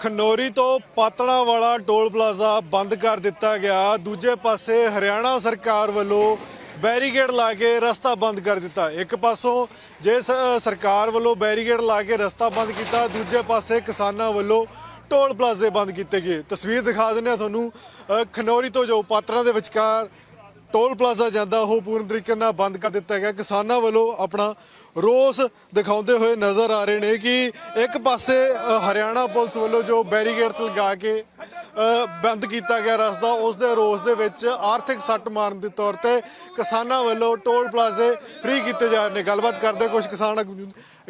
ਖਨੌਰੀ ਤੋਂ ਪਾਤੜਾ ਵਾਲਾ toll plaza ਬੰਦ ਕਰ ਦਿੱਤਾ ਗਿਆ। ਦੂਜੇ ਪਾਸੇ ਹਰਿਆਣਾ ਸਰਕਾਰ ਵੱਲੋਂ ਬੈਰੀਕੇਡ ਲਾ ਕੇ ਰਸਤਾ ਬੰਦ ਕਰ ਦਿੱਤਾ। ਇੱਕ ਪਾਸੋਂ ਜੇ ਸਰਕਾਰ ਵੱਲੋਂ ਬੈਰੀਕੇਡ ਲਾ ਕੇ ਰਸਤਾ ਬੰਦ ਕੀਤਾ ਦੂਜੇ ਪਾਸੇ ਕਿਸਾਨਾਂ ਵੱਲੋਂ ਟੋਲ ਪਲਾਜ਼ੇ ਬੰਦ ਕੀਤੇ ਗਏ। ਤਸਵੀਰ ਦਿਖਾ ਦਿੰਦੇ ਆ ਤੁਹਾਨੂੰ। ਅ, ਖਨੌਰੀ ਤੋਂ ਜੋ ਪਾਤੜਾ ਦੇ ਵਿਚਕਾਰ ਟੋਲ ਪਲਾਜ਼ਾ ਜਾਂਦਾ, ਉਹ ਪੂਰਨ ਤਰੀਕੇ ਨਾਲ ਬੰਦ ਕਰ ਦਿੱਤਾ ਗਿਆ। ਕਿਸਾਨਾਂ ਵੱਲੋਂ ਆਪਣਾ ਰੋਸ ਦਿਖਾਉਂਦੇ ਹੋਏ ਨਜ਼ਰ ਆ ਰਹੇ ਨੇ ਕਿ ਇੱਕ ਪਾਸੇ ਹਰਿਆਣਾ ਪੁਲਿਸ ਵੱਲੋਂ ਜੋ ਬੈਰੀਕੇਡਸ ਲਗਾ ਕੇ ਬੰਦ ਕੀਤਾ ਗਿਆ ਰਸਤਾ, ਉਸ ਦੇ ਰੋਸ ਦੇ ਵਿੱਚ ਆਰਥਿਕ ਸੱਟ ਮਾਰਨ ਦੇ ਤੌਰ ਤੇ ਕਿਸਾਨਾਂ ਵੱਲੋਂ ਟੋਲ ਪਲਾਜ਼ੇ ਫ੍ਰੀ ਕੀਤੇ ਜਾ ਰਹੇ ਨੇ। ਗੱਲਬਾਤ ਕਰਦੇ ਕੁਝ ਕਿਸਾਨ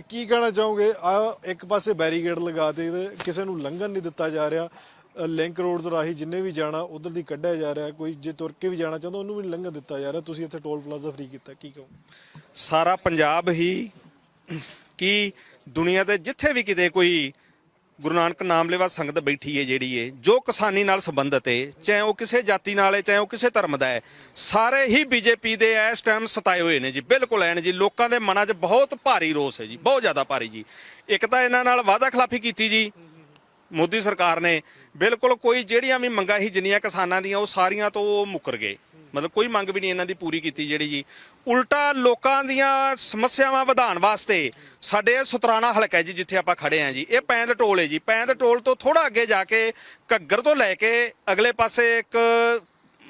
ਕੀ ਕਹਿਣਾ ਚਾਹੋਗੇ? ਆ, ਇੱਕ ਪਾਸੇ ਬੈਰੀਕੇਡ ਲਗਾ ਦੇ, ਕਿਸੇ ਨੂੰ ਲੰਘਣ ਨਹੀਂ ਦਿੱਤਾ ਜਾ ਰਿਹਾ। ਲਿੰਕ ਰੋਡ ਦੇ ਰਾਹੀਂ ਜਿੰਨੇ ਵੀ ਜਾਣਾ, ਉਧਰ ਦੀ ਕੱਢਿਆ ਜਾ ਰਿਹਾ, ਕੋਈ ਜੇ ਤੁਰ ਕੇ ਵੀ ਜਾਣਾ ਚਾਹੁੰਦਾ, ਉਹਨੂੰ ਵੀ ਨਹੀਂ ਲੰਘਣ ਦਿੱਤਾ ਜਾ ਰਿਹਾ। ਤੁਸੀਂ ਇੱਥੇ ਟੋਲ ਪਲਾਜ਼ਾ ਫ੍ਰੀ ਕੀਤਾ, ਕੀ ਕਹੋ ਸਾਰਾ ਪੰਜਾਬ ਹੀ ਕੀ ਦੁਨੀਆ ਦੇ ਜਿੱਥੇ ਵੀ ਕਿਤੇ ਕੋਈ ਗੁਰੂ ਨਾਨਕ ਨਾਮ ਲੈਵਾ ਸੰਗਤ ਬੈਠੀ ਹੈ ਜਿਹੜੀ ਹੈ ਜੋ ਕਿਸਾਨੀ ਨਾਲ ਸੰਬੰਧਿਤ ਏ, ਚਾਹੇ ਉਹ ਕਿਸੇ ਜਾਤੀ ਨਾਲ ਏ, ਚਾਹੇ ਉਹ ਕਿਸੇ ਧਰਮ ਦਾ ਹੈ ਸਾਰੇ ਹੀ ਬੀਜੇਪੀ ਦੇ ਇਸ ਟਾਈਮ ਸਤਾਏ ਹੋਏ ਨੇ ਜੀ, ਬਿਲਕੁਲ ਐਨ ਜੀ, ਲੋਕਾਂ ਦੇ ਮਨਾਂ 'ਚ ਬਹੁਤ ਭਾਰੀ ਰੋਸ ਹੈ ਜੀ, ਬਹੁਤ ਜ਼ਿਆਦਾ ਭਾਰੀ ਜੀ। ਇੱਕ ਤਾਂ ਇਹਨਾਂ ਨਾਲ ਵਾਅਦਾ ਖਿਲਾਫੀ ਕੀਤੀ ਜੀ ਮੋਦੀ ਸਰਕਾਰ ਨੇ ਬਿਲਕੁਲ ਕੋਈ ਜਿਹੜੀਆਂ ਵੀ ਮੰਗਾਂ ਸੀ, ਜਿੰਨੀਆਂ ਕਿਸਾਨਾਂ ਦੀਆਂ, ਉਹ ਸਾਰੀਆਂ ਤੋਂ ਉਹ ਮੁੱਕਰ ਗਏ। ਮਤਲਬ ਕੋਈ ਮੰਗ ਵੀ ਨਹੀਂ ਇਹਨਾਂ ਦੀ ਪੂਰੀ ਕੀਤੀ ਜਿਹੜੀ ਜੀ। ਉਲਟਾ ਲੋਕਾਂ ਦੀਆਂ ਸਮੱਸਿਆਵਾਂ ਵਧਾਉਣ ਵਾਸਤੇ ਸਾਡੇ ਇਹ ਸੁਤਰਾਣਾ ਹਲਕਾ ਹੈ ਜੀ, ਜਿੱਥੇ ਆਪਾਂ ਖੜੇ ਆਂ ਜੀ। ਇਹ ਪੈਂਦ ਟੋਲ ਹੈ ਜੀ। ਪੈਂਦ ਟੋਲ ਤੋਂ ਥੋੜਾ ਅੱਗੇ ਜਾ ਕੇ ਘੱਗਰ ਤੋਂ ਲੈ ਕੇ ਅਗਲੇ ਪਾਸੇ ਇੱਕ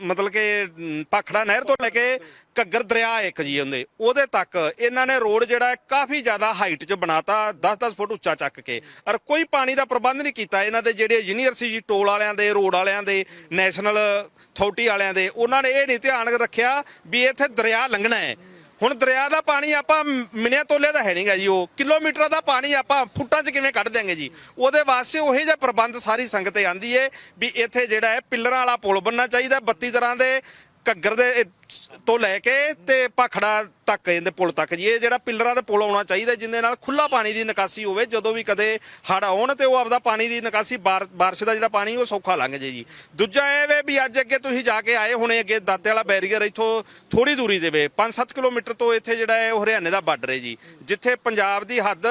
ਮਤਲਬ ਕਿ ਅਮ, ਭਾਖੜਾ ਨਹਿਰ ਤੋਂ ਲੈ ਕੇ ਘੱਗਰ ਦਰਿਆ ਇੱਕ ਜੀ ਉਹਦੇ ਉਹਦੇ ਤੱਕ ਇਹਨਾਂ ਨੇ ਰੋਡ ਜਿਹੜਾ ਕਾਫੀ ਜ਼ਿਆਦਾ ਹਾਈਟ 'ਚ ਬਣਾਤਾ 10-10 ਫੁੱਟ ਉੱਚਾ ਚੱਕ ਕੇ। ਔਰ ਕੋਈ ਪਾਣੀ ਦਾ ਪ੍ਰਬੰਧ ਨਹੀਂ ਕੀਤਾ ਇਹਨਾਂ ਦੇ ਜਿਹੜੇ ਇੰਜੀਨੀਅਰ ਸੀ ਜੀ ਟੋਲ ਵਾਲਿਆਂ ਦੇ ਰੋਡ ਵਾਲਿਆਂ ਦੇ ਨੈਸ਼ਨਲ ਅਥਾਰਟੀ ਵਾਲਿਆਂ ਦੇ ਉਹਨਾਂ ਨੇ ਇਹ ਨਹੀਂ ਧਿਆਨ ਰੱਖਿਆ ਵੀ ਇੱਥੇ ਦਰਿਆ ਲੰਘਣਾ ਹੈ। ਹੁਣ ਦਰਿਆ ਦਾ ਪਾਣੀ ਆਪਾਂ ਮਿੰਨਿਆ ਤੋਲੇ ਦਾ ਹੈ ਨਹੀਂਗਾ ਜੀ ਉਹ। ਕਿਲੋਮੀਟਰ ਦਾ ਪਾਣੀ ਆਪਾਂ ਫੁੱਟਾਂ 'ਚ ਕਿਵੇਂ ਕੱਢ ਦਿਆਂਗੇ ਜੀ? ਉਹਦੇ ਵਾਸਤੇ ਉਹੇ ਜਿਹਾ ਪ੍ਰਬੰਧ ਸਾਰੀ ਸੰਗਤ ਤੇ ਆਂਦੀ ਏ ਵੀ ਇੱਥੇ ਜਿਹੜਾ ਹੈ ਪਿੱਲਰਾਂ ਵਾਲਾ ਪੁਲ ਬਣਨਾ ਚਾਹੀਦਾ 32 ਤਰ੍ਹਾਂ ਦੇ ਘੱਗਰ ਦੇ, ਇਹ ਤੋਂ ਲੈ ਕੇ ਤੇ ਭਾਖੜਾ ਤੱਕ, ਇਹਦੇ ਪੁਲ ਤੱਕ ਜੀ। ਇਹ ਜਿਹੜਾ ਪਿੱਲਰਾਂ ਦੇ ਪੁਲ ਆਉਣਾ ਚਾਹੀਦਾ, ਜਿੰਦੇ ਨਾਲ ਖੁੱਲਾ ਪਾਣੀ ਦੀ ਨਿਕਾਸੀ ਹੋਵੇ, ਜਦੋਂ ਵੀ ਕਦੇ ਹੜ ਆਉਣ ਤੇ ਉਹ ਆਪਦਾ ਪਾਣੀ ਦੀ ਨਿਕਾਸੀ, ਬਾਰ- ਬਾਰਿਸ਼ ਦਾ ਜਿਹੜਾ ਪਾਣੀ, ਉਹ ਸੌਖਾ ਲੰਘ ਜੇ ਜੀ। ਦੂਜਾ ਇਹ ਵੇ ਵੀ ਅੱਜ ਅੱਗੇ ਤੁਸੀਂ ਜਾ ਕੇ ਆਏ ਹੁਣੇ, ਅੱਗੇ ਦਾਤੇ ਵਾਲਾ ਬੈਰੀਅਰ, ਇੱਥੋਂ ਥੋੜੀ ਦੂਰੀ ਦੇ ਵੇ। 5-7 ਕਿਲੋਮੀਟਰ ਤੋਂ ਇੱਥੇ ਜਿਹੜਾ ਹੈ ਉਹ ਹਰਿਆਣੇ ਦਾ ਬਾਰਡਰ ਹੈ ਜੀ। ਜਿੱਥੇ ਪੰਜਾਬ ਦੀ ਹੱਦ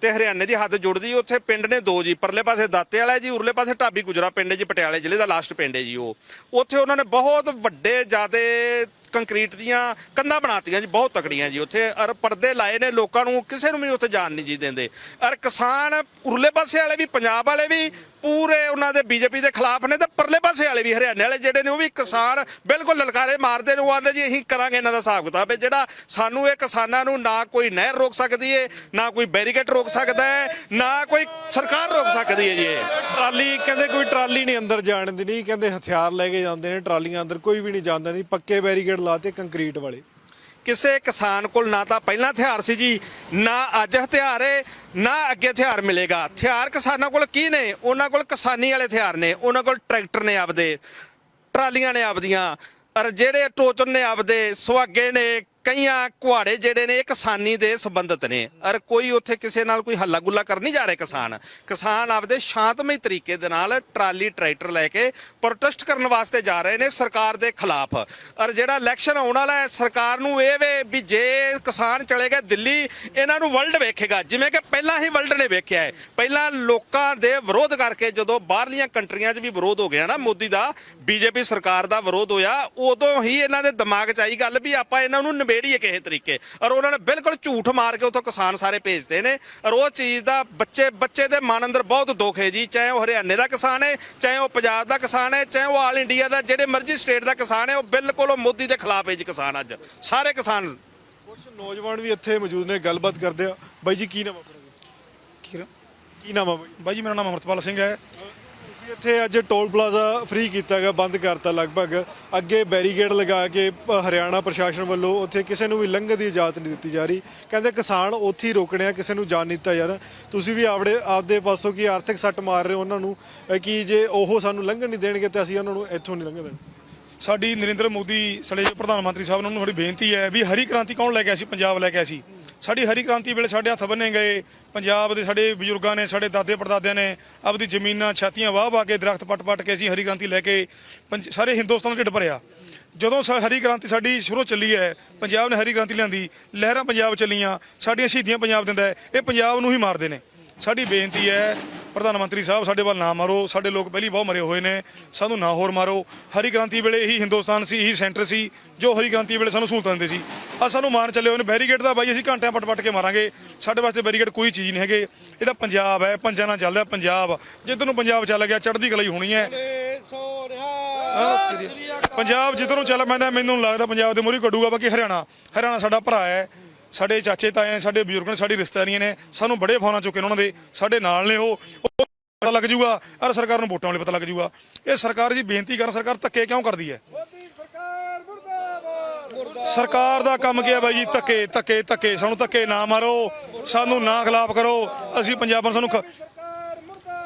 ਤੇ ਹਰਿਆਣੇ ਦੀ ਹੱਦ ਜੁੜਦੀ, ਉੱਥੇ ਪਿੰਡ ਨੇ ਦੋ ਜੀ, ਪਰਲੇ ਪਾਸੇ ਦਾਤੇ ਵਾਲਾ ਜੀ, ਉਰਲੇ ਪਾਸੇ ਢਾਬੀ ਗੁਜਰਾ ਪਿੰਡ ਹੈ ਜੀ, ਪਟਿਆਲੇ ਜ਼ਿਲ੍ਹੇ ਦਾ ਲਾਸਟ ਪਿੰਡ ਹੈ ਜੀ ਉਹ। ਉੱਥੇ ਉਹਨਾਂ ਨੇ ਬਹੁਤ ਵੱਡੇ ਜਿਆਦੇ ਕੰਕਰੀਟ ਦੀਆਂ ਕੰਧਾਂ ਬਣਾਤੀਆਂ ਜੀ, ਬਹੁਤ ਤਕੜੀਆਂ ਜੀ। ਉੱਥੇ ਔਰ ਪਰਦੇ ਲਾਏ ਨੇ, ਲੋਕਾਂ ਨੂੰ ਕਿਸੇ ਨੂੰ ਵੀ ਉੱਥੇ ਜਾਣ ਨਹੀਂ ਜੀ ਦਿੰਦੇ। ਔਰ ਕਿਸਾਨ ਉਰਲੇ ਪਾਸੇ ਵਾਲੇ ਵੀ, ਪੰਜਾਬ ਵਾਲੇ ਵੀ ਪੂਰੇ ਉਹਨਾਂ ਦੇ ਬੀਜੇਪੀ ਦੇ ਖਿਲਾਫ ਨੇ ਤੇ ਪਰਲੇ ਪਾਸੇ ਵਾਲੇ ਵੀ ਹਰਿਆਣੇ ਵਾਲੇ ਜਿਹੜੇ ਨੇ ਉਹ ਵੀ ਕਿਸਾਨ ਬਿਲਕੁਲ ਲਲਕਾਰੇ ਮਾਰਦੇ ਨੇ, ਉਹ ਆਂਦੇ ਜੀ ਅਸੀਂ ਕਰਾਂਗੇ ਇਹਨਾਂ ਦਾ ਹਿਸਾਬ ਕਿਤਾਬ ਹੈ। ਜਿਹੜਾ ਸਾਨੂੰ ਇਹ ਕਿਸਾਨਾਂ ਨੂੰ ਨਾ ਕੋਈ ਨਹਿਰ ਰੋਕ ਸਕਦੀ ਹੈ ਨਾ ਕੋਈ ਬੈਰੀਕੇਡ ਰੋਕ ਸਕਦਾ ਹੈ, ਨਾ ਕੋਈ ਸਰਕਾਰ ਰੋਕ ਸਕਦੀ ਹੈ ਜੀ ਇਹ। ਟਰਾਲੀ, ਕਹਿੰਦੇ ਕੋਈ ਟਰਾਲੀ ਨਹੀਂ ਅੰਦਰ ਜਾਣ ਦੀ ਨਹੀਂ ਕਹਿੰਦੇ ਹਥਿਆਰ ਲੈ ਕੇ ਜਾਂਦੇ ਨੇ ਟਰਾਲੀਆਂ ਅੰਦਰ, ਕੋਈ ਵੀ ਨਹੀਂ ਜਾਂਦਾ, ਨਹੀਂ ਪੱਕੇ ਬੈਰੀਕੇਡ ਲਾਤੇ ਕੰਕਰੀਟ ਵਾਲੇ। ਕਿਸੇ ਕਿਸਾਨ ਕੋਲ ਨਾ ਤਾਂ ਪਹਿਲਾਂ ਹਥਿਆਰ ਸੀ ਜੀ, ਨਾ ਅੱਜ ਹਥਿਆਰ ਹੈ ਨਾ ਅੱਗੇ ਹਥਿਆਰ ਮਿਲੇਗਾ। ਹਥਿਆਰ ਕਿਸਾਨਾਂ ਕੋਲ ਕੀ ਨੇ? ਉਹਨਾਂ ਕੋਲ ਕਿਸਾਨੀ ਵਾਲੇ ਹਥਿਆਰ ਨੇ, ਉਹਨਾਂ ਕੋਲ ਟਰੈਕਟਰ ਨੇ ਆਪਦੇ, ਟਰਾਲੀਆਂ ਨੇ ਆਪਦੀਆਂ ਔਰ ਜਿਹੜੇ ਟੋਚਰ ਨੇ ਆਪਦੇ, ਸੁਹਾਗੇ ਨੇ ਕਈਆਂ ਕੁਹਾੜੇ ਜਿਹੜੇ ਨੇ, ਇਹ ਕਿਸਾਨੀ ਦੇ ਸੰਬੰਧਿਤ ਨੇ। ਔਰ ਕੋਈ ਉੱਥੇ ਕਿਸੇ ਨਾਲ ਕੋਈ ਹੱਲਾ ਗੁੱਲਾ ਕਰ ਨਹੀਂ ਜਾ ਰਹੇ ਕਿਸਾਨ। ਕਿਸਾਨ ਆਪਦੇ ਸ਼ਾਂਤਮਈ ਤਰੀਕੇ ਦੇ ਨਾਲ ਟਰਾਲੀ, ਟਰੈਕਟਰ ਲੈ ਕੇ ਪ੍ਰੋਟੈਸਟ ਕਰਨ ਵਾਸਤੇ ਜਾ ਰਹੇ ਨੇ ਸਰਕਾਰ ਦੇ ਖਿਲਾਫ। ਔਰ ਜਿਹੜਾ ਇਲੈਕਸ਼ਨ ਆਉਣ ਵਾਲਾ ਹੈ, ਸਰਕਾਰ ਨੂੰ ਇਹ ਵੇ ਵੀ ਜੇ ਕਿਸਾਨ ਚਲੇ ਗਏ ਦਿੱਲੀ, ਇਹਨਾਂ ਨੂੰ ਵਰਲਡ ਵੇਖੇਗਾ। ਜਿਵੇਂ ਕਿ ਪਹਿਲਾਂ ਹੀ ਵਰਲਡ ਨੇ ਵੇਖਿਆ ਹੈ। ਪਹਿਲਾਂ ਲੋਕਾਂ ਦੇ ਵਿਰੋਧ ਕਰਕੇ ਜਦੋਂ ਬਾਹਰਲੀਆਂ ਕੰਟਰੀਆਂ 'ਚ ਵੀ ਵਿਰੋਧ ਹੋ ਗਿਆ ਨਾ, ਮੋਦੀ ਦਾ, ਬੀਜੇਪੀ ਸਰਕਾਰ ਦਾ ਵਿਰੋਧ ਹੋਇਆ, ਉਦੋਂ ਹੀ ਇਹਨਾਂ ਦੇ ਦਿਮਾਗ 'ਚ ਆਈ ਗੱਲ ਵੀ ਆਪਾਂ ਇਹਨਾਂ ਨੂੰ ਨਿਬੇੜੀਏ ਕਿਸੇ ਤਰੀਕੇ? ਔਰ ਉਹਨਾਂ ਨੇ ਬਿਲਕੁਲ ਝੂਠ ਮਾਰ ਕੇ ਉਥੋਂ ਕਿਸਾਨ ਸਾਰੇ ਭੇਜਦੇ ਨੇ। ਔਰ ਉਹ ਚੀਜ਼ ਦਾ ਬੱਚੇ ਬੱਚੇ ਦੇ ਮਨ ਅੰਦਰ ਬਹੁਤ ਦੁੱਖ ਹੈ ਜੀ। ਚਾਹੇ ਉਹ ਹਰਿਆਣੇ ਦਾ ਕਿਸਾਨ ਹੈ ਚਾਹੇ ਉਹ ਪੰਜਾਬ ਦਾ ਕਿਸਾਨ ਹੈ ਚਾਹੇ ਉਹ ਆਲ ਇੰਡੀਆ ਦਾ ਜਿਹੜੇ ਮਰਜ਼ੀ ਸਟੇਟ ਦਾ ਕਿਸਾਨ ਹੈ ਉਹ ਬਿਲਕੁਲ ਉਹ ਮੋਦੀ ਦੇ ਖਿਲਾਫ ਹੈ ਜੀ ਕਿਸਾਨ ਅੱਜ। ਸਾਰੇ ਕਿਸਾਨ ਕੁਝ ਨੌਜਵਾਨ ਵੀ ਇੱਥੇ ਮੌਜੂਦ ਨੇ ਗੱਲਬਾਤ ਕਰਦੇ ਆ। ਬਾਈ ਜੀ ਕੀ ਨਾਮ ਆਪਣਾ? ਕੀ ਨਾਮ ਆ ਬਾਈ? ਬਾਈ ਜੀ ਮੇਰਾ ਨਾਮ ਅਮਰਤਪਾਲ ਸਿੰਘ ਹੈ। ਇੱਥੇ ਅੱਜ ਟੋਲ ਪਲਾਜ਼ਾ ਫ੍ਰੀ ਕੀਤਾ ਗਿਆ ਬੰਦ ਕਰਤਾ ਲਗਭਗ। ਅੱਗੇ ਬੈਰੀਕੇਡ ਲਗਾ ਕੇ ਪ- ਹਰਿਆਣਾ ਪ੍ਰਸ਼ਾਸਨ ਵੱਲੋਂ ਉੱਥੇ ਕਿਸੇ ਨੂੰ ਵੀ ਲੰਘਣ ਦੀ ਇਜਾਜ਼ਤ ਨਹੀਂ ਦਿੱਤੀ ਜਾ ਰਹੀ। ਕਹਿੰਦੇ ਕਿਸਾਨ ਉੱਥੇ ਹੀ ਰੋਕਣੇ ਆ ਕਿਸੇ ਨੂੰ ਜਾਣ ਨਹੀਂ ਦਿੱਤਾ ਜਾਣਾ ਤੁਸੀਂ ਵੀ ਆਪਦੇ ਆਪਦੇ ਪਾਸੋਂ ਕੀ ਆਰਥਿਕ ਸੱਟ ਮਾਰ ਰਹੇ ਹੋ ਉਹਨਾਂ ਨੂੰ? ਅ, ਕਿ ਜੇ ਉਹ ਸਾਨੂੰ ਲੰਘਣ ਨਹੀਂ ਦੇਣਗੇ ਤਾਂ ਅਸੀਂ ਉਹਨਾਂ ਨੂੰ ਇੱਥੋਂ ਨਹੀਂ ਲੰਘਣ ਦੇਣਾ? ਸਾਡੀ ਨਰਿੰਦਰ ਮੋਦੀ ਸਾਡੇ ਪ੍ਰਧਾਨ ਮੰਤਰੀ ਸਾਹਿਬ ਉਹਨਾਂ ਨੂੰ ਬੜੀ ਬੇਨਤੀ ਹੈ ਵੀ ਹਰੀ ਕ੍ਰਾਂਤੀ ਕੌਣ ਲੈ ਕੇ ਆਇਆ ਸੀ? ਪੰਜਾਬ ਲੈ ਕੇ ਆਇਆ ਸੀ। ਸਾਡੀ ਹਰੀ ਕ੍ਰਾਂਤੀ ਵੇਲੇ ਸਾਡੇ ਹੱਥ ਬੰਨੇ ਗਏ। ਪੰਜਾਬ ਦੇ ਸਾਡੇ ਬਜ਼ੁਰਗਾਂ ਨੇ, ਸਾਡੇ ਦਾਦੇ ਪੜਦਾਦਿਆਂ ਨੇ ਆਪਦੀ ਜ਼ਮੀਨਾਂ, ਛਾਤੀਆਂ ਵਾਹ ਵਾਹ ਕੇ ਦਰਖਤ ਪੱਟ ਪੱਟ ਕੇ ਅਸੀਂ ਹਰੀ ਕ੍ਰਾਂਤੀ ਲੈ ਕੇ ਪੰਜ- ਸਾਰੇ ਹਿੰਦੁਸਤਾਨ ਦਾ ਢਿੱਡ ਭਰਿਆ। ਜਦੋਂ ਸਾ- ਹਰੀ ਕ੍ਰਾਂਤੀ ਸਾਡੀ ਸ਼ੁਰੂ ਚੱਲੀ ਹੈ, ਪੰਜਾਬ ਨੇ ਹਰੀ ਕ੍ਰਾਂਤੀ ਲਿਆਂਦੀ, ਲਹਿਰਾਂ ਪੰਜਾਬ ਚੱਲੀਆਂ, ਸਾਡੀਆਂ ਸ਼ਹੀਦੀਆਂ ਪੰਜਾਬ ਦਿੰਦਾ ਇਹ ਪੰਜਾਬ ਨੂੰ ਹੀ ਮਾਰਦੇ ਨੇ। ਸਾਡੀ ਬੇਨਤੀ ਹੈ ਪ੍ਰਧਾਨ ਮੰਤਰੀ ਸਾਹਿਬ ਸਾਡੇ ਵੱਲ ਨਾ ਮਾਰੋ। ਸਾਡੇ ਲੋਕ ਪਹਿਲੀ ਬਹੁਤ ਮਰੇ ਹੋਏ ਨੇ। ਸਾਨੂੰ ਨਾ ਹੋਰ ਮਾਰੋ। ਹਰੀ ਕ੍ਰਾਂਤੀ ਵੇਲੇ ਇਹੀ ਹਿੰਦੁਸਤਾਨ ਸੀ ਇਹੀ ਸੈਂਟਰ ਸੀ ਜੋ ਹਰੀ ਕ੍ਰਾਂਤੀ ਵੇਲੇ ਸਾਨੂੰ ਸਹੂਲਤਾਂ ਦਿੰਦੇ ਸੀ। ਆ ਸਾਨੂੰ ਮਾਰਨ ਚੱਲੇ ਹੋਏ ਨੇ। ਬੈਰੀਗੇਡ ਦਾ ਬਾਈ ਅਸੀਂ ਘੰਟਿਆਂ ਪਟ ਪਟ ਕੇ ਮਾਰਾਂਗੇ। ਸਾਡੇ ਵਾਸਤੇ ਬੈਰੀਗੇਡ ਕੋਈ ਚੀਜ਼ ਨਹੀਂ ਹੈਗੇ। ਇਹ ਤਾਂ ਪੰਜਾਬ ਹੈ। ਪੰਜਾਂ ਨਾਲ ਚੱਲਦਾ ਪੰਜਾਬ। ਜਿੱਧਰ ਨੂੰ ਪੰਜਾਬ ਚੱਲ ਗਿਆ ਚੜ੍ਹਦੀ ਕਲਾ ਹੀ ਹੋਣੀ ਹੈ। ਪੰਜਾਬ ਜਿੱਧਰ ਨੂੰ ਚੱਲ ਪੈਂਦਾ ਮੈਨੂੰ ਲੱਗਦਾ ਪੰਜਾਬ ਦੇ ਮੂਹਰੇ ਕੱਢੂਗਾ ਬਾਕੀ ਹਰਿਆਣਾ। ਹਰਿਆਣਾ ਸਾਡਾ ਭਰਾ ਹੈ। ਸਾਡੇ ਚਾਚੇ ਤਾਏ ਨੇ ਸਾਡੇ ਬਜ਼ੁਰਗ ਨੇ ਸਾਡੀ ਰਿਸ਼ਤੇਦਾਰੀਆਂ ਨੇ ਸਾਨੂੰ ਬੜੇ ਫੋਨਾਂ ਚੁੱਕੇ ਨੇ ਉਹਨਾਂ ਦੇ। ਸਾਡੇ ਨਾਲ ਨੇ ਉਹ ਉਹ ਪਤਾ ਲੱਗ ਜੂਗਾ। ਅਰ ਸਰਕਾਰ ਨੂੰ ਵੋਟਾਂ ਵੇਲੇ ਪਤਾ ਲੱਗ ਜੂਗਾ। ਇਹ ਸਰਕਾਰ ਜੀ ਬੇਨਤੀ ਕਰਨ ਸਰਕਾਰ ਧੱਕੇ ਕਿਉਂ ਕਰਦੀ ਹੈ? ਸਰਕਾਰ ਦਾ ਕੰਮ ਕੀ ਹੈ ਬਾਈ ਜੀ? ਧੱਕੇ ਧੱਕੇ ਧੱਕੇ। ਸਾਨੂੰ ਧੱਕੇ ਨਾ ਮਾਰੋ। ਸਾਨੂੰ ਨਾ ਖਿਲਾਫ ਕਰੋ। ਅਸੀਂ ਪੰਜਾਬਣ ਸਾਨੂੰ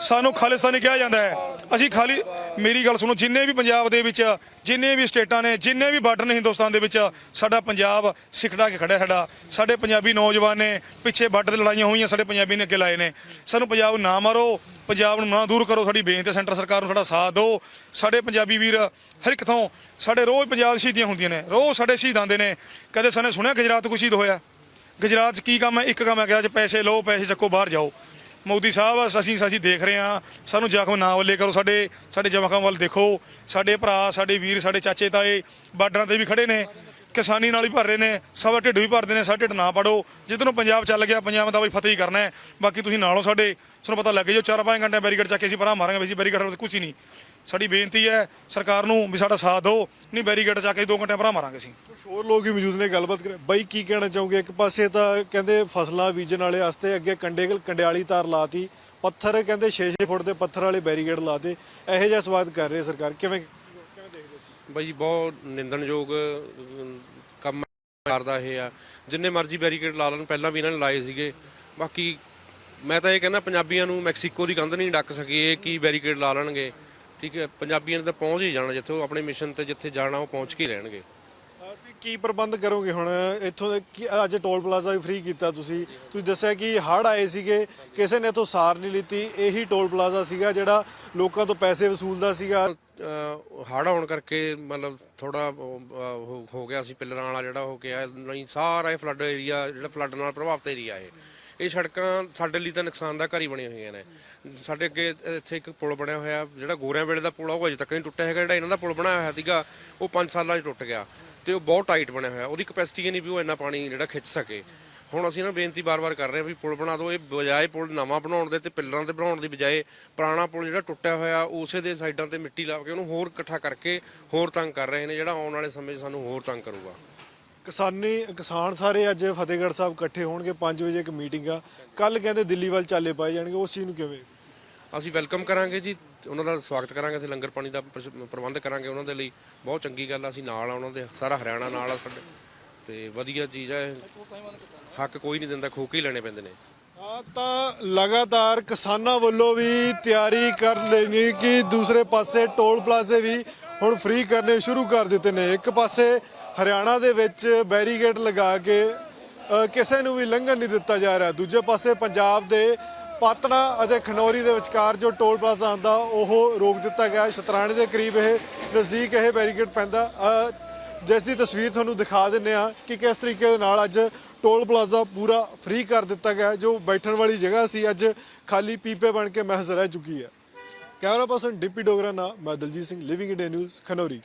ਸਾਨੂੰ ਖਾਲਿਸਤਾਨੀ ਕਿਹਾ ਜਾਂਦਾ ਹੈ। ਅਸੀਂ ਖਾਲੀ, ਮੇਰੀ ਗੱਲ ਸੁਣੋ, ਜਿੰਨੇ ਵੀ ਪੰਜਾਬ ਦੇ ਵਿੱਚ, ਜਿੰਨੇ ਵੀ ਸਟੇਟਾਂ ਨੇ, ਜਿੰਨੇ ਵੀ ਬਾਰਡਰ ਨੇ ਹਿੰਦੁਸਤਾਨ ਦੇ ਵਿੱਚ, ਸਾਡਾ ਪੰਜਾਬ ਸਿੱਖੜਾ ਕੇ ਖੜਾ ਸਾਡਾ। ਸਾਡੇ ਪੰਜਾਬੀ ਨੌਜਵਾਨ ਨੇ ਪਿੱਛੇ ਬਾਰਡਰ ਤੇ ਲੜਾਈਆਂ ਹੋਈਆਂ, ਸਾਡੇ ਪੰਜਾਬੀ ਨੇ ਅੱਗੇ ਲਾਏ ਨੇ। ਸਾਨੂੰ ਪੰਜਾਬ ਨਾ ਮਾਰੋ, ਪੰਜਾਬ ਨੂੰ ਨਾ ਦੂਰ ਕਰੋ, ਸਾਡੀ ਬੇਨਤੀ ਹੈ, ਸੈਂਟਰ ਸਰਕਾਰ ਨੂੰ ਸਾਡਾ ਸਾਥ ਦਿਓ। ਸਾਡੇ ਪੰਜਾਬੀ ਵੀਰ ਹਰ ਇੱਕ ਥਾਂ, ਸਾਡੇ ਰੋਜ਼ ਪੰਜਾਬ ਸ਼ਹੀਦੀਆਂ ਹੁੰਦੀਆਂ ਨੇ, ਰੋਜ਼ ਸਾਡੇ ਸ਼ਹੀਦ ਆਉਂਦੇ ਨੇ। ਕਦੇ ਸਾਨੇ ਸੁਣਿਆ ਗੁਜਰਾਤ ਕੋਈ ਸ਼ਹੀਦ ਹੋਇਆ? ਗੁਜਰਾਤ 'ਚ ਕੀ ਕੰਮ ਹੈ? ਇੱਕ ਕੰਮ ਹੈ ਕਿ 'ਚ ਪੈਸੇ ਲਓ, ਪੈਸੇ ਚੱਕੋ, ਬਾਹਰ ਜਾਓ। ਮੋਦੀ ਸਾਹਿਬ, ਅਸੀਂ ਅਸੀਂ ਦੇਖ ਰਹੇ ਹਾਂ। ਸਾਨੂੰ ਜ਼ਖਮ ਨਾ ਵੱਲੇ ਕਰੋ। ਸਾਡੇ ਸਾਡੇ ਜ਼ਖਮ ਵੱਲ ਦੇਖੋ। ਸਾਡੇ ਭਰਾ, ਸਾਡੇ ਵੀਰ, ਸਾਡੇ ਚਾਚੇ, ਤਾਏ ਬਾਰਡਰਾਂ ਤੇ ਵੀ ਖੜੇ ਨੇ। ਕਿਸਾਨੀ ਨਾਲ ਹੀ ਭਰ ਰਹੇ ਨੇ। ਸਭ ਢਿੱਡ ਵੀ ਭਰਦੇ ਨੇ। ਸਾਡੇ ਢਿੱਡ ਨਾ ਪੜੋ। ਜਿੱਧਰੋਂ ਪੰਜਾਬ ਚੱਲ ਗਿਆ, ਪੰਜਾਬ ਦਾ ਬਈ ਫਤਿਹ ਹੀ ਕਰਨਾ ਹੈ। ਬਾਕੀ ਤੁਸੀਂ ਨਾਲੋਂ ਸਾਡੇ, ਤੁਹਾਨੂੰ ਪਤਾ ਲੱਗ ਜਾਓ ਚਾਰ ਪੰਜ ਘੰਟੇ ਬੈਰੀਕੇਡ ਚੱਕ ਕੇ ਅਸੀਂ ਪਰਾਂ ਮਾਰਾਂਗੇ ਵੀ ਅਸੀਂ ਬੈਰੀਕੇਡ ਵਿੱਚ ਕੁਝ ਹੀ ਨਹੀਂ। ਸਾਡੀ ਬੇਨਤੀ ਹੈ ਸਰਕਾਰ ਨੂੰ ਵੀ ਸਾਡਾ ਸਾਥ ਦਿਓ। ਨਹੀਂ ਬੈਰੀਕੇਡ ਚੱਕ ਕੇ 2 ਘੰਟੇ ਪਰਾਂ ਮਾਰਾਂਗੇ ਅਸੀਂ। ਕੁਝ ਹੋਰ ਲੋਕ ਵੀ ਮੌਜੂਦ ਨੇ ਗੱਲਬਾਤ ਕਰੇ। ਬਾਈ ਕੀ ਕਹਿਣਾ ਚਾਹੋਗੇ? ਇੱਕ ਪਾਸੇ ਤਾਂ ਕਹਿੰਦੇ ਫਸਲਾਂ ਬੀਜਣ ਵਾਲੇ ਵਾਸਤੇ ਅੱਗੇ ਕੰਡੇ ਕੰਡਿਆਲੀ ਤਾਰ ਲਾਤੀ ਪੱਥਰ ਕਹਿੰਦੇ 6-6 ਫੁੱਟ ਦੇ ਪੱਥਰ ਵਾਲੇ ਬੈਰੀਗੇਡ ਲਾਤੇ। ਇਹੋ ਜਿਹਾ ਸਵਾਦ ਕਰ ਰਹੀ ਹੈ ਸਰਕਾਰ। ਕਿਵੇਂ ਬਾਈ ਜੀ ਬਹੁਤ ਨਿੰਦਣਯੋਗ ਕੰਮ ਕਰਦਾ ਇਹ ਆ। ਜਿੰਨੇ ਮਰਜ਼ੀ ਬੈਰੀਕੇਡ ਲਾ ਲੈਣ ਪਹਿਲਾਂ ਵੀ ਇਹਨਾਂ ਨੇ ਲਾਏ ਸੀਗੇ। ਬਾਕੀ ਮੈਂ ਤਾਂ ਇਹ ਕਹਿੰਦਾ ਪੰਜਾਬੀਆਂ ਨੂੰ ਮੈਕਸੀਕੋ ਦੀ ਕੰਧ ਨਹੀਂ ਡੱਕ ਸਕੀ ਇਹ ਕੀ ਬੈਰੀਕੇਡ ਲਾ ਲੈਣਗੇ। ਠੀਕ ਹੈ ਪੰਜਾਬੀਆਂ ਨੇ ਤਾਂ ਪਹੁੰਚ ਹੀ ਜਾਣਾ ਜਿੱਥੇ ਉਹ ਆਪਣੇ ਮਿਸ਼ਨ ਤੇ ਜਿੱਥੇ ਜਾਣਾ ਉਹ ਪਹੁੰਚ ਕੇ ਹੀ ਰਹਿਣਗੇ। ਅਹ ਤੇ ਕੀ ਪ੍ਰਬੰਧ ਕਰੋਗੇ ਹੁਣ? ਇੱਥੋਂ ਦੇ ਕੀ- ਅੱਜ ਟੋਲ ਪਲਾਜ਼ਾ ਵੀ ਫ੍ਰੀ ਕੀਤਾ ਤੁਸੀਂ। ਤੁਸੀਂ ਦੱਸਿਆ ਕਿ ਹੜ ਆਏ ਸੀਗੇ ਕਿਸੇ ਨੇ ਇੱਥੋਂ ਸਾਰ ਨਹੀਂ ਲਿੱਤੀ। ਇਹੀ ਟੋਲ ਪਲਾਜ਼ਾ ਸੀਗਾ ਜਿਹੜਾ ਲੋਕਾਂ ਤੋਂ ਪੈਸੇ ਵਸੂਲਦਾ ਸੀਗਾ। ਹੜ ਆਉਣ ਕਰਕੇ ਮਤਲਬ ਥੋੜਾ ਹੋ ਗਿਆ ਸੀ ਪਿੱਲਰਾਂ ਵਾਲਾ ਜਿਹੜਾ ਹੋ ਗਿਆ ਨਹੀਂ ਸਾਰਾ ਇਹ ਫਲੱਡ ਏਰੀਆ ਜਿਹੜਾ ਫਲੱਡ ਨਾਲ ਪ੍ਰਭਾਵਿਤ ਏਰੀਆ ਇਹ। ਇਹ ਸੜਕਾਂ ਸਾਡੇ ਲਈ ਤਾਂ ਨੁਕਸਾਨ ਦਾ ਘਰ ਹੀ ਬਣੀਆਂ ਹੋਈਆਂ ਨੇ। ਸਾਡੇ ਅੱਗੇ ਇੱਥੇ ਇੱਕ ਪੁਲ ਬਣਿਆ ਹੋਇਆ, ਜਿਹੜਾ ਗੋਰਿਆਂ ਵੇਲੇ ਦਾ ਪੁਲ ਆ, ਉਹ ਅਜੇ ਤੱਕ ਨਹੀਂ ਟੁੱਟਿਆ ਹੈਗਾ। ਜਿਹੜਾ ਇਹਨਾਂ ਦਾ ਪੁਲ ਬਣਾਇਆ ਹੋਇਆ ਸੀਗਾ, ਉਹ 5 ਸਾਲਾਂ 'ਚ ਟੁੱਟ ਗਿਆ ਤੇ ਉਹ ਬਹੁਤ ਟਾਈਟ ਬਣਿਆ ਹੋਇਆ। ਉਹਦੀ ਕਪੈਸਿਟੀ ਨਹੀਂ ਵੀ ਉਹ ਇੰਨਾ ਪਾਣੀ ਜਿਹੜਾ ਖਿੱਚ ਸਕੇ। ਹੁਣ ਅਸੀਂ ਨਾ ਬੇਨਤੀ ਬਾਰ-ਬਾਰ ਕਰ ਰਹੇ ਹਾਂ ਵੀ ਪੁਲ ਬਣਾ ਦਿਓ। ਇਹ ਬਜਾਏ ਪੁਲ ਨਵਾਂ ਬਣਾਉਣ ਦੇ ਤੇ ਪਿੱਲਰਾਂ ਤੇ ਬਣਾਉਣ ਦੀ ਬਜਾਏ ਪੁਰਾਣਾ ਪੁਲ ਜਿਹੜਾ ਟੁੱਟਿਆ ਹੋਇਆ, ਉਸੇ ਦੇ ਸਾਈਡਾਂ ਤੇ ਮਿੱਟੀ ਲਾ ਕੇ ਉਹਨੂੰ ਹੋਰ ਇਕੱਠਾ ਕਰਕੇ ਹੋਰ ਤੰਗ ਕਰ ਰਹੇ ਨੇ, ਜਿਹੜਾ ਆਉਣ ਵਾਲੇ ਸਮੇਂ 'ਚ ਸਾਨੂੰ ਹੋਰ ਤੰਗ ਕਰੂਗਾ। ਕਿਸਾਨੀ ਕਿਸਾਨ ਸਾਰੇ ਅੱਜ ਫਤਿਹਗੜ੍ਹ ਸਾਹਿਬ ਇਕੱਠੇ ਹੋਣਗੇ 5 ਵਜੇ ਇੱਕ ਮੀਟਿੰਗ ਆ। ਕੱਲ ਕਹਿੰਦੇ ਦਿੱਲੀ ਵੱਲ ਚਾਲੇ ਪਾਏ ਜਾਣਗੇ ਉਸ ਚੀਜ਼ ਨੂੰ ਕਿਵੇਂ? ਅਸੀਂ ਵੈਲਕਮ ਕਰਾਂਗੇ ਜੀ ਉਹਨਾਂ ਦਾ ਸਵਾਗਤ ਕਰਾਂਗੇ ਅਸੀਂ ਲੰਗਰ ਪਾਣੀ ਦਾ ਪ੍ਰਸ਼- ਪ੍ਰਬੰਧ ਕਰਾਂਗੇ ਉਹਨਾਂ ਦੇ ਲਈ। ਬਹੁਤ ਚੰਗੀ ਗੱਲ ਆ ਅਸੀਂ ਨਾਲ ਆ ਉਹਨਾਂ ਦੇ ਸਾਰਾ ਹਰਿਆਣਾ ਨਾਲ ਆ ਸਾਡੇ। ਤੇ ਵਧੀਆ ਚੀਜ਼ ਆ ਇਹ। ਹੱਕ ਕੋਈ ਨਹੀਂ ਦਿੰਦਾ ਖੋ ਕੇ ਹੀ ਲੈਣੇ ਪੈਂਦੇ ਨੇ। ਆ ਤਾਂ ਲਗਾਤਾਰ ਕਿਸਾਨਾਂ ਵੱਲੋਂ ਵੀ ਤਿਆਰੀ ਕਰ ਲੈਣੀ ਕਿ ਦੂਸਰੇ ਪਾਸੇ ਟੋਲ ਪਲਾਜ਼ੇ ਵੀ ਹੁਣ ਫ੍ਰੀ ਕਰਨੇ ਸ਼ੁਰੂ ਕਰ ਦਿੱਤੇ ਨੇ। ਇੱਕ ਪਾਸੇ ਹਰਿਆਣਾ ਦੇ ਵਿੱਚ ਬੈਰੀਗੇਡ ਲਗਾ ਕੇ ਕਿਸੇ ਨੂੰ ਵੀ ਲੰਘਣ ਨਹੀਂ ਦਿੱਤਾ ਜਾ ਰਿਹਾ। ਦੂਜੇ ਪਾਸੇ ਪੰਜਾਬ ਦੇ ਪਾਤਣਾ ਅਤੇ ਖਨੌਰੀ ਦੇ ਵਿਚਕਾਰ ਜੋ ਟੋਲ ਪਲਾਜ਼ਾ ਆਉਂਦਾ, ਉਹ ਰੋਕ ਦਿੱਤਾ ਗਿਆ। ਸ਼ਤਰਾਣੇ ਦੇ ਕਰੀਬ ਇਹ ਨਜ਼ਦੀਕ ਇਹ ਬੈਰੀਗੇਡ ਪੈਂਦਾ। ਜਿਸ ਦੀ ਤਸਵੀਰ ਤੁਹਾਨੂੰ ਦਿਖਾ ਦਿੰਨੇ ਆ ਕਿ ਕਿਸ ਤਰੀਕੇ ਦੇ ਨਾਲ ਅੱਜ ਟੋਲ ਪਲਾਜ਼ਾ ਪੂਰਾ ਫ੍ਰੀ ਕਰ ਦਿੱਤਾ ਗਿਆ ਜੋ ਬੈਠਣ ਵਾਲੀ ਜਗ੍ਹਾ ਸੀ, ਅੱਜ ਖਾਲੀ ਪੀਪੇ ਬਣ ਕੇ ਮਹਿਜ਼ ਰਹਿ ਚੁੱਕੀ ਹੈ। ਕੈਮਰਾ ਪਰਸਨ ਡਿਪਟੀ ਡੋਗਰਾ ਨਾਲ ਮੈਂ Daljit Singh Living India News Khanauri.